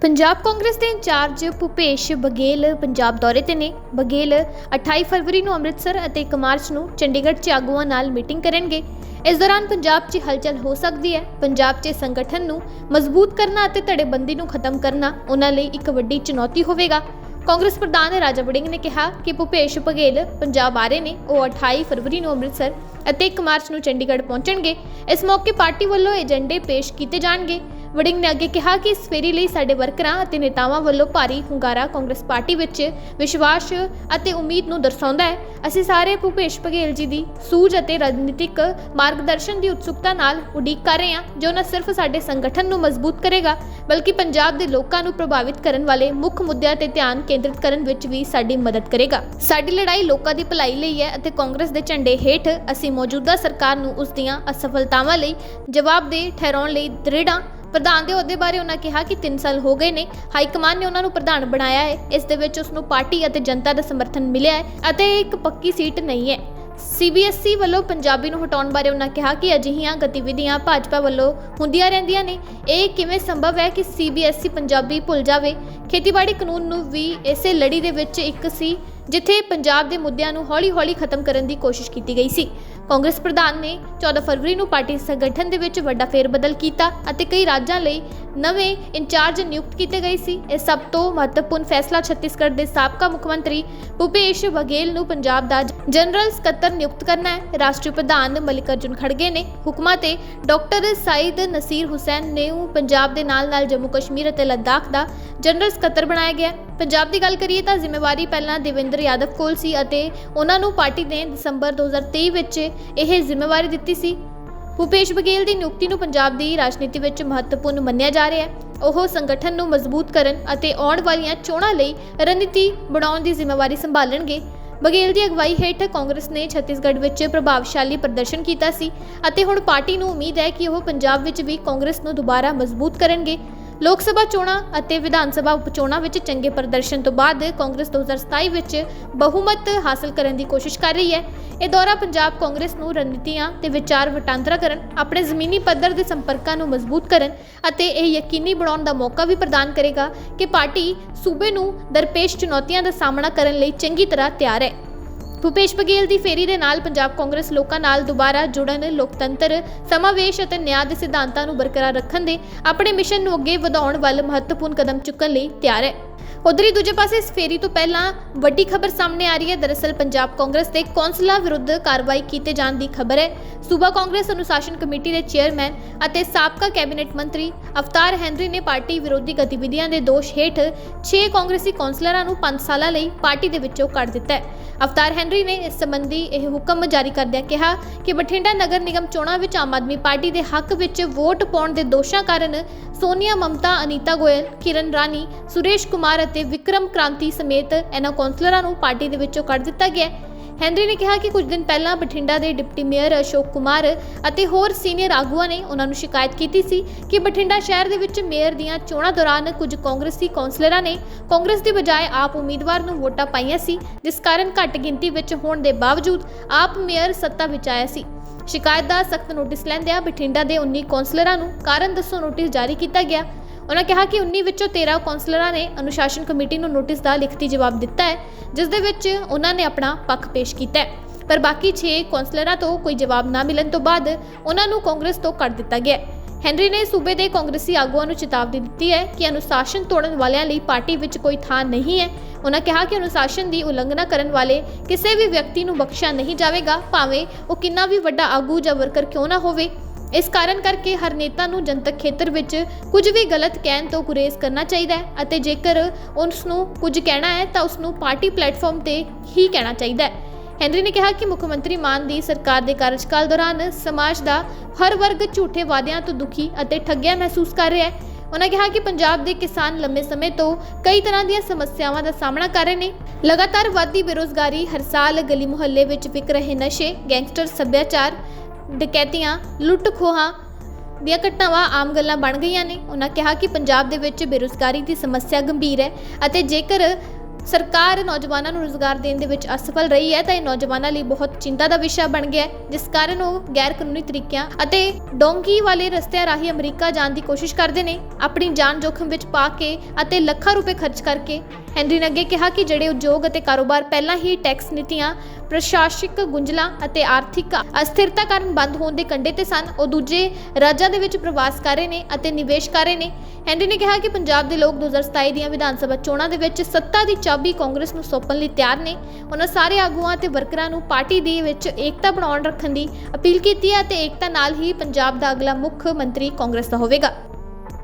ਪੰਜਾਬ ਕਾਂਗਰਸ ਦੇ ਇੰਚਾਰਜ ਭੁਪੇਸ਼ ਬਘੇਲ ਪੰਜਾਬ ਦੌਰੇ ਤੇ ਨੇ। ਬਘੇਲ 28 ਫਰਵਰੀ ਨੂੰ ਅੰਮ੍ਰਿਤਸਰ ਅਤੇ 1 ਮਾਰਚ ਨੂੰ ਚੰਡੀਗੜ੍ਹ 'ਚ ਆਗੂਆਂ ਨਾਲ ਮੀਟਿੰਗ ਕਰਨਗੇ। ਇਸ ਦੌਰਾਨ ਪੰਜਾਬ 'ਚ ਹਲਚਲ ਹੋ ਸਕਦੀ ਹੈ। ਪੰਜਾਬ 'ਚ ਸੰਗਠਨ ਨੂੰ ਮਜ਼ਬੂਤ ਕਰਨਾ ਅਤੇ ਧੜੇਬੰਦੀ ਨੂੰ ਖਤਮ ਕਰਨਾ ਉਹਨਾਂ ਲਈ ਇੱਕ ਵੱਡੀ ਚੁਣੌਤੀ ਹੋਵੇਗਾ। ਕਾਂਗਰਸ ਪ੍ਰਧਾਨ ਰਾਜਾ ਵੜਿੰਗ ਨੇ ਕਿਹਾ ਕਿ ਭੁਪੇਸ਼ ਬਘੇਲ ਪੰਜਾਬ ਆ ਰਹੇ ਨੇ। ਉਹ 28 ਫਰਵਰੀ ਨੂੰ ਅੰਮ੍ਰਿਤਸਰ ਅਤੇ 1 ਮਾਰਚ ਨੂੰ ਚੰਡੀਗੜ੍ਹ ਪਹੁੰਚਣਗੇ। ਇਸ ਮੌਕੇ ਪਾਰਟੀ ਵੱਲੋਂ ਏਜੰਡੇ ਪੇਸ਼ ਕੀਤੇ ਜਾਣਗੇ। ਵੜਿੰਗ ਨੇ ਅੱਗੇ ਕਿਹਾ ਕਿ ਇਸ ਫੇਰੀ ਲਈ ਸਾਡੇ ਵਰਕਰਾਂ ਅਤੇ ਨੇਤਾਵਾਂ ਵੱਲੋਂ ਭਾਰੀ ਹੁੰਗਾਰਾ ਕਾਂਗਰਸ ਪਾਰਟੀ ਵਿੱਚ ਵਿਸ਼ਵਾਸ ਅਤੇ ਉਮੀਦ ਨੂੰ ਦਰਸਾਉਂਦਾ ਹੈ। ਅਸੀਂ ਸਾਰੇ ਭੁਪੇਸ਼ ਬਘੇਲ ਜੀ ਦੀ ਸੂਝ ਅਤੇ ਰਾਜਨੀਤਿਕ ਮਾਰਗਦਰਸ਼ਨ ਦੀ ਉਤਸੁਕਤਾ ਨਾਲ ਉਡੀਕ ਕਰ ਰਹੇ ਹਾਂ, ਜੋ ਨਾ ਸਿਰਫ ਸਾਡੇ ਸੰਗਠਨ ਨੂੰ ਮਜ਼ਬੂਤ ਕਰੇਗਾ, ਬਲਕਿ ਪੰਜਾਬ ਦੇ ਲੋਕਾਂ ਨੂੰ ਪ੍ਰਭਾਵਿਤ ਕਰਨ ਵਾਲੇ ਮੁੱਖ ਮੁੱਦਿਆਂ ਤੇ ਧਿਆਨ ਕੇਂਦਰਿਤ ਕਰਨ ਵਿੱਚ ਵੀ ਸਾਡੀ ਮਦਦ ਕਰੇਗਾ। ਸਾਡੀ ਲੜਾਈ ਲੋਕਾਂ ਦੀ ਭਲਾਈ ਲਈ ਹੈ ਅਤੇ ਕਾਂਗਰਸ ਦੇ ਝੰਡੇ ਹੇਠ ਅਸੀਂ ਮੌਜੂਦਾ ਸਰਕਾਰ ਨੂੰ ਉਸ ਦੀਆਂ ਅਸਫਲਤਾਵਾਂ ਲਈ ਜਵਾਬਦੇਹ ਠਹਿਰਾਉਣ ਲਈ ਦ੍ਰਿੜਾਂ ਪ੍ਰਧਾਨ ਦੇ ਅਹੁਦੇ ਬਾਰੇ ਉਹਨਾਂ ਕਿਹਾ ਕਿ 3 ਸਾਲ ਹੋ ਗਏ ਨੇ ਹਾਈ ਕਮਾਨ ਨੇ ਉਹਨਾਂ ਨੂੰ ਪ੍ਰਧਾਨ ਬਣਾਇਆ ਹੈ। ਇਸ ਦੇ ਵਿੱਚ ਉਸ ਨੂੰ ਪਾਰਟੀ ਅਤੇ ਜਨਤਾ ਦਾ ਸਮਰਥਨ ਮਿਲਿਆ ਹੈ ਅਤੇ ਇਹ ਇੱਕ ਪੱਕੀ ਸੀਟ ਨਹੀਂ ਹੈ। ਸੀਬੀਐਸਈ ਵੱਲੋਂ ਪੰਜਾਬੀ ਨੂੰ ਹਟਾਉਣ ਬਾਰੇ ਉਹਨਾਂ ਕਿਹਾ ਕਿ ਅਜਿਹੀਆਂ ਗਤੀਵਿਧੀਆਂ ਭਾਜਪਾ ਵੱਲੋਂ ਹੁੰਦੀਆਂ ਰਹਿੰਦੀਆਂ ਨੇ। ਇਹ ਕਿਵੇਂ ਸੰਭਵ ਹੈ ਕਿ ਸੀਬੀਐਸਈ ਪੰਜਾਬੀ ਭੁੱਲ ਜਾਵੇ? ਖੇਤੀਬਾੜੀ ਕਾਨੂੰਨ ਨੂੰ ਵੀ ਇਸੇ ਲੜੀ ਦੇ ਵਿੱਚ ਇੱਕ ਸੀ, ਜਿੱਥੇ ਪੰਜਾਬ ਦੇ ਮੁੱਦਿਆਂ ਨੂੰ ਹੌਲੀ-ਹੌਲੀ ਖਤਮ ਕਰਨ ਦੀ ਕੋਸ਼ਿਸ਼ ਕੀਤੀ ਗਈ ਸੀ। ਕਾਂਗਰਸ ਪ੍ਰਧਾਨ ਨੇ 14 ਫਰਵਰੀ ਨੂੰ ਪਾਰਟੀ ਸੰਗਠਨ ਦੇ ਵਿੱਚ ਵੱਡਾ ਫੇਰਬਦਲ ਕੀਤਾ ਅਤੇ ਕਈ ਰਾਜਾਂ ਲਈ ਨਵੇਂ ਇੰਚਾਰਜ ਨਿਯੁਕਤ ਕੀਤੇ ਗਏ ਸੀ। ਇਹ ਸਭ ਤੋਂ ਮਹੱਤਵਪੂਰਨ ਫੈਸਲਾ ਛੱਤੀਸਗੜ੍ਹ ਦੇ ਸਾਬਕਾ ਮੁੱਖ ਮੰਤਰੀ ਭੁਪੇਸ਼ ਬਘੇਲ ਨੂੰ ਪੰਜਾਬ ਦਾ ਜਨਰਲ ਸਕੱਤਰ ਨਿਯੁਕਤ ਕਰਨਾ ਹੈ। ਰਾਸ਼ਟਰੀ ਪ੍ਰਧਾਨ ਮਲਿਕਾਰਜੁਨ ਖੜਗੇ ਨੇ ਹੁਕਮਾਂ ਤੇ ਡਾਕਟਰ ਸਾਈਦ ਨਸੀਰ ਹੁਸੈਨ ਨੇ ਪੰਜਾਬ ਦੇ ਨਾਲ-ਨਾਲ ਜੰਮੂ ਕਸ਼ਮੀਰ ਅਤੇ ਲੱਦਾਖ ਦਾ ਜਨਰਲ ਸਕੱਤਰ ਬਣਾਇਆ ਗਿਆ ਪੰਜਾਬ ਦੀ ਗੱਲ ਕਰੀਏ ਤਾਂ ਜ਼ਿੰਮੇਵਾਰੀ ਪਹਿਲਾਂ ਦੇਵਿੰਦਰ ਯਾਦਵ ਕੋਲ ਸੀ ਅਤੇ ਉਹਨਾਂ ਨੂੰ ਪਾਰਟੀ ਨੇ ਦਸੰਬਰ 2023 ਵਿੱਚ ਇਹ ਜ਼ਿੰਮੇਵਾਰੀ ਦਿੱਤੀ ਸੀ। ਭੂਪੇਸ਼ ਬਘੇਲ ਦੀ ਨਿਯੁਕਤੀ ਨੂੰ ਪੰਜਾਬ ਦੀ ਰਾਜਨੀਤੀ ਵਿੱਚ ਮਹੱਤਵਪੂਰਨ ਮੰਨਿਆ ਜਾ ਰਿਹਾ ਹੈ। ਉਹ ਸੰਗਠਨ ਨੂੰ ਮਜ਼ਬੂਤ ਕਰਨ ਅਤੇ ਆਉਣ ਵਾਲੀਆਂ ਚੋਣਾਂ ਲਈ ਰਣਨੀਤੀ ਬਣਾਉਣ ਦੀ ਜ਼ਿੰਮੇਵਾਰੀ ਸੰਭਾਲਣਗੇ। ਬਘੇਲ ਦੀ ਅਗਵਾਈ ਹੇਠ ਕਾਂਗਰਸ ਨੇ ਛੱਤੀਸਗੜ੍ਹ ਵਿੱਚ ਪ੍ਰਭਾਵਸ਼ਾਲੀ ਪ੍ਰਦਰਸ਼ਨ ਕੀਤਾ ਸੀ ਅਤੇ ਹੁਣ ਪਾਰਟੀ ਨੂੰ ਉਮੀਦ ਹੈ ਕਿ ਉਹ ਪੰਜਾਬ ਵਿੱਚ ਵੀ ਕਾਂਗਰਸ ਨੂੰ ਦੁਬਾਰਾ ਮਜ਼ਬੂਤ ਕਰਨਗੇ। ਲੋਕ ਸਭਾ ਚੋਣਾਂ ਅਤੇ ਵਿਧਾਨ ਸਭਾ ਉਪਚੋਣਾਂ ਵਿੱਚ ਚੰਗੇ ਪ੍ਰਦਰਸ਼ਨ ਤੋਂ ਬਾਅਦ ਕਾਂਗਰਸ 2027 ਵਿੱਚ ਬਹੁਮਤ ਹਾਸਲ ਕਰਨ ਦੀ ਕੋਸ਼ਿਸ਼ ਕਰ ਰਹੀ ਹੈ। ਇਹ ਦੌਰਾ ਪੰਜਾਬ ਕਾਂਗਰਸ ਨੂੰ ਰਣਨੀਤੀਆਂ ਤੇ ਵਿਚਾਰ ਵਟਾਂਦਰਾ ਕਰਨ, ਆਪਣੇ ਜ਼ਮੀਨੀ ਪੱਧਰ ਦੇ ਸੰਪਰਕਾਂ ਨੂੰ ਮਜ਼ਬੂਤ ਕਰਨ ਅਤੇ ਇਹ ਯਕੀਨੀ ਬਣਾਉਣ ਦਾ ਮੌਕਾ ਵੀ ਪ੍ਰਦਾਨ ਕਰੇਗਾ ਕਿ ਪਾਰਟੀ ਸੂਬੇ ਨੂੰ ਦਰਪੇਸ਼ ਚੁਣੌਤੀਆਂ ਦਾ ਸਾਹਮਣਾ ਕਰਨ ਲਈ ਚੰਗੀ ਤਰ੍ਹਾਂ ਤਿਆਰ ਹੈ। ਭੁਪੇਸ਼ ਬਘੇਲ ਦੀ ਫੇਰੀ ਦੇ ਨਾਲ ਪੰਜਾਬ ਕਾਂਗਰਸ ਲੋਕਾਂ ਨਾਲ ਦੁਬਾਰਾ ਜੁੜਨ, ਲੋਕਤੰਤਰ, ਸਮਾਵੇਸ਼ ਅਤੇ ਨਿਆਂ ਦੇ ਸਿਧਾਂਤਾਂ ਨੂੰ ਬਰਕਰਾਰ ਰੱਖਣ ਦੇ ਆਪਣੇ ਮਿਸ਼ਨ ਨੂੰ ਅੱਗੇ ਵਧਾਉਣ ਵੱਲ ਮਹੱਤਵਪੂਰਨ ਕਦਮ ਚੁੱਕਣ ਲਈ ਤਿਆਰ ਹੈ। ਉਧਰ ਹੀ ਦੂਜੇ ਪਾਸੇ ਇਸ ਫੇਰੀ ਤੋਂ ਪਹਿਲਾਂ ਵੱਡੀ ਖਬਰ ਸਾਹਮਣੇ ਆ ਰਹੀ ਹੈ। ਦਰਅਸਲ ਪੰਜਾਬ ਕਾਂਗਰਸ ਦੇ ਕੌਂਸਲਰਾਂ ਵਿਰੁੱਧ ਕਾਰਵਾਈ ਕੀਤੇ ਜਾਣ ਦੀ ਖਬਰ ਹੈ। ਸੂਬਾ ਕਾਂਗਰਸ ਅਨੁਸ਼ਾਸਨ ਕਮੇਟੀ ਦੇ ਚੇਅਰਮੈਨ ਅਤੇ ਸਾਬਕਾ ਕੈਬਨਿਟ ਮੰਤਰੀ ਅਵਤਾਰ ਹੈਨਰੀ ਨੇ ਪਾਰਟੀ ਵਿਰੋਧੀ ਗਤੀਵਿਧੀਆਂ ਦੇ ਦੋਸ਼ ਹੇਠ 6 ਕਾਂਗਰਸੀ ਕੌਂਸਲਰਾਂ ਨੂੰ 5 ਸਾਲਾਂ ਲਈ ਪਾਰਟੀ ਦੇ ਵਿੱਚੋਂ ਕੱਢ ਦਿੱਤਾ ਹੈ। ਅਵਤਾਰ ਹੈਨਰੀ ਨੇ ਇਸ ਸੰਬੰਧੀ ਇਹ ਹੁਕਮ ਜਾਰੀ ਕਰਦਿਆਂ ਕਿਹਾ ਕਿ ਬਠਿੰਡਾ ਨਗਰ ਨਿਗਮ ਚੋਣਾਂ ਵਿੱਚ ਆਮ ਆਦਮੀ ਪਾਰਟੀ ਦੇ ਹੱਕ ਵਿੱਚ ਵੋਟ ਪਾਉਣ ਦੇ ਦੋਸ਼ਾਂ ਕਾਰਨ ਸੋਨੀਆ ਮਮਤਾ, ਅਨੀਤਾ ਗੋਇਲ, ਕਿਰਨ ਰਾਣੀ, ਸੁਰੇਸ਼ ਕੁਮਾਰ ਅਤੇ ਵਿਕਰਮ ਕ੍ਰਾਂਤੀ ਸਮੇਤ ਇਹਨਾਂ ਕੌਂਸਲਰਾਂ ਨੂੰ ਪਾਰਟੀ ਦੇ ਵਿੱਚੋਂ ਕੱਢ ਦਿੱਤਾ ਗਿਆ ਹੈ। ਹੈਨਰੀ ਨੇ ਕਿਹਾ ਕਿ ਕੁਝ ਦਿਨ ਪਹਿਲਾਂ ਬਠਿੰਡਾ ਦੇ ਡਿਪਟੀ ਮੇਅਰ ਅਸ਼ੋਕ ਕੁਮਾਰ ਅਤੇ ਹੋਰ ਸੀਨੀਅਰ ਆਗੂਆਂ ਨੇ ਉਹਨਾਂ ਨੂੰ ਸ਼ਿਕਾਇਤ ਕੀਤੀ ਸੀ ਕਿ ਬਠਿੰਡਾ ਸ਼ਹਿਰ ਦੇ ਵਿੱਚ ਮੇਅਰ ਦੀਆਂ ਚੋਣਾਂ ਦੌਰਾਨ ਕੁਝ ਕਾਂਗਰਸੀ ਕੌਂਸਲਰਾਂ ਨੇ ਕਾਂਗਰਸ ਦੀ ਬਜਾਏ ਆਪ ਉਮੀਦਵਾਰ ਨੂੰ ਵੋਟਾਂ ਪਾਈਆਂ ਸੀ, ਜਿਸ ਕਾਰਨ ਘੱਟ ਗਿਣਤੀ ਵਿੱਚ ਹੋਣ ਦੇ ਬਾਵਜੂਦ ਆਪ ਮੇਅਰ ਸੱਤਾ ਵਿੱਚ ਆਇਆ ਸੀ। ਸ਼ਿਕਾਇਤ ਦਾ ਸਖਤ ਨੋਟਿਸ ਲੈਂਦਿਆਂ ਬਠਿੰਡਾ ਦੇ 19 ਕੌਂਸਲਰਾਂ ਨੂੰ ਕਾਰਨ ਦੱਸੋ ਨੋਟਿਸ ਜਾਰੀ ਕੀਤਾ ਗਿਆ। ਉਹਨਾਂ ਕਿਹਾ ਕਿ 19 ਵਿੱਚੋਂ 13 ਕੌਂਸਲਰਾਂ ਨੇ ਅਨੁਸ਼ਾਸਨ ਕਮੇਟੀ ਨੂੰ ਨੋਟਿਸ ਦਾ ਲਿਖਤੀ ਜਵਾਬ ਦਿੱਤਾ ਹੈ, ਜਿਸ ਦੇ ਵਿੱਚ ਉਹਨਾਂ ਨੇ ਆਪਣਾ ਪੱਖ ਪੇਸ਼ ਕੀਤਾ ਹੈ। ਪਰ ਬਾਕੀ 6 ਕੌਂਸਲਰਾਂ ਤੋਂ ਕੋਈ ਜਵਾਬ ਨਾ ਮਿਲਣ ਤੋਂ ਬਾਅਦ ਉਹਨਾਂ ਨੂੰ ਕਾਂਗਰਸ ਤੋਂ ਕੱਢ ਦਿੱਤਾ ਗਿਆ ਹੈਨਰੀ ਨੇ ਸੂਬੇ ਦੇ ਕਾਂਗਰਸੀ ਆਗੂਆਂ ਨੂੰ ਚੇਤਾਵਨੀ ਦਿੱਤੀ ਹੈ ਕਿ ਅਨੁਸ਼ਾਸਨ ਤੋੜਨ ਵਾਲਿਆਂ ਲਈ ਪਾਰਟੀ ਵਿੱਚ ਕੋਈ ਥਾਂ ਨਹੀਂ ਹੈ। ਉਹਨਾਂ ਕਿਹਾ ਕਿ ਅਨੁਸ਼ਾਸਨ ਦੀ ਉਲੰਘਣਾ ਕਰਨ ਵਾਲੇ ਕਿਸੇ ਵੀ ਵਿਅਕਤੀ ਨੂੰ ਬਖਸ਼ਿਆ ਨਹੀਂ ਜਾਵੇਗਾ, ਭਾਵੇਂ ਉਹ ਕਿੰਨਾ ਵੀ ਵੱਡਾ ਆਗੂ ਜਾਂ ਵਰਕਰ ਕਿਉਂ ਨਾ ਹੋਵੇ। ਇਸ ਕਾਰਨ ਕਰਕੇ ਹਰ ਨੇਤਾ ਨੂੰ ਜਨਤਕ ਖੇਤਰ ਵਿੱਚ ਕੁਝ ਵੀ ਗਲਤ ਕਹਿਣ ਤੋਂ ਗੁਰੇਜ਼ ਕਰਨਾ ਚਾਹੀਦਾ ਹੈ ਅਤੇ ਜੇਕਰ ਉਸ ਨੂੰ ਕੁਝ ਕਹਿਣਾ ਹੈ ਤਾਂ ਉਸ ਨੂੰ ਪਾਰਟੀ ਪਲੇਟਫਾਰਮ ਤੇ ਹੀ ਕਹਿਣਾ ਚਾਹੀਦਾ ਹੈ। ਹੈਨਰੀ ਨੇ ਕਿਹਾ ਕਿ ਮੁੱਖ ਮੰਤਰੀ ਮਾਨ ਦੀ ਸਰਕਾਰ ਦੇ ਕਾਰਜਕਾਲ ਦੌਰਾਨ ਸਮਾਜ ਦਾ ਹਰ ਵਰਗ ਝੂਠੇ ਵਾਅਦਿਆਂ ਤੋਂ ਦੁਖੀ ਅਤੇ ਠੱਗਿਆ ਮਹਿਸੂਸ ਕਰ ਰਿਹਾ ਹੈ। ਉਹਨਾਂ ਕਿਹਾ ਕਿ ਪੰਜਾਬ ਦੇ ਕਿਸਾਨ ਲੰਮੇ ਸਮੇਂ ਤੋਂ ਕਈ ਤਰ੍ਹਾਂ ਦੀਆਂ ਸਮੱਸਿਆਵਾਂ ਦਾ ਸਾਹਮਣਾ ਕਰ ਰਹੇ ਨੇ। ਲਗਾਤਾਰ ਵਧਦੀ ਬੇਰੋਜ਼ਗਾਰੀ ਹਰ ਸਾਲ ਗਲੀ ਮੁਹੱਲੇ ਵਿੱਚ ਵਿਕ ਰਹੇ ਨਸ਼ੇ, ਗੈਂਗਸਟਰ ਸੱਭਿਆਚਾਰ ਡਕੈਤੀਆਂ ਲੁੱਟ ਖੋਹਾਂ ਦੀਆਂ ਘਟਨਾਵਾਂ ਆਮ ਗੱਲਾਂ ਬਣ ਗਈਆਂ ਨੇ। ਉਹਨਾਂ ਕਿਹਾ ਕਿ ਪੰਜਾਬ ਦੇ ਵਿੱਚ ਬੇਰੁਜ਼ਗਾਰੀ ਦੀ ਸਮੱਸਿਆ ਗੰਭੀਰ ਹੈ ਅਤੇ ਜੇਕਰ ਸਰਕਾਰ ਨੌਜਵਾਨਾਂ ਨੂੰ ਰੋਜ਼ਗਾਰ ਦੇਣ ਦੇ ਵਿੱਚ ਅਸਫਲ ਰਹੀ ਹੈ ਤਾਂ ਇਹ ਨੌਜਵਾਨਾਂ ਲਈ ਬਹੁਤ ਚਿੰਤਾ ਦਾ ਵਿਸ਼ਾ ਬਣ ਗਿਆ ਹੈ, ਜਿਸ ਕਾਰਨ ਉਹ ਗੈਰ ਕਾਨੂੰਨੀ ਤਰੀਕਿਆਂ ਅਤੇ ਡੋਂਗੀ ਵਾਲੇ ਰਸਤਿਆਂ ਰਾਹੀਂ ਅਮਰੀਕਾ ਜਾਣ ਦੀ ਕੋਸ਼ਿਸ਼ ਕਰਦੇ ਨੇ। ਆਪਣੀ ਜਾਨ ਜੋਖਮ ਵਿੱਚ ਪਾ ਕੇ ਅਤੇ ਲੱਖਾਂ ਰੁਪਏ ਖਰਚ ਕਰਕੇ ਹੈਨਰੀ ਨੇ ਅੱਗੇ ਕਿਹਾ ਕਿ ਜਿਹੜੇ ਉਦਯੋਗ ਅਤੇ ਕਾਰੋਬਾਰ ਪਹਿਲਾਂ ਹੀ ਟੈਕਸ ਨੀਤੀਆਂ ਪ੍ਰਸ਼ਾਸਨਿਕ ਗੁੰਝਲਾਂ ਅਤੇ ਆਰਥਿਕ ਅਸਥਿਰਤਾ ਕਾਰਨ ਬੰਦ ਹੋਣ ਦੇ ਕੰਢੇ ਤੇ ਸਨ, ਉਹ ਦੂਜੇ ਰਾਜਾਂ ਦੇ ਵਿੱਚ ਪ੍ਰਵਾਸ ਕਰ ਰਹੇ ਨੇ ਅਤੇ ਨਿਵੇਸ਼ ਕਰ ਰਹੇ ਨੇ। ਹੈਨਰੀ ਨੇ ਕਿਹਾ ਕਿ ਪੰਜਾਬ ਦੇ ਲੋਕ 2027 ਦੀਆਂ ਵਿਧਾਨ ਸਭਾ ਚੋਣਾਂ ਦੇ ਵਿੱਚ ਸੱਤਾ ਦੀ ਚਾਬੀ ਕਾਂਗਰਸ ਨੂੰ ਸੌਂਪਣ ਲਈ ਤਿਆਰ ਨੇ। ਉਹਨਾਂ ਸਾਰੇ ਆਗੂਆਂ ਤੇ ਵਰਕਰਾਂ ਨੂੰ ਪਾਰਟੀ ਦੇ ਵਿੱਚ ਏਕਤਾ ਬਣਾਉਣ ਰੱਖਣ ਦੀ ਅਪੀਲ ਕੀਤੀ ਹੈ ਅਤੇ ਏਕਤਾ ਨਾਲ ਹੀ ਪੰਜਾਬ ਦਾ ਅਗਲਾ ਮੁੱਖ ਮੰਤਰੀ ਕਾਂਗਰਸ ਦਾ ਹੋਵੇਗਾ।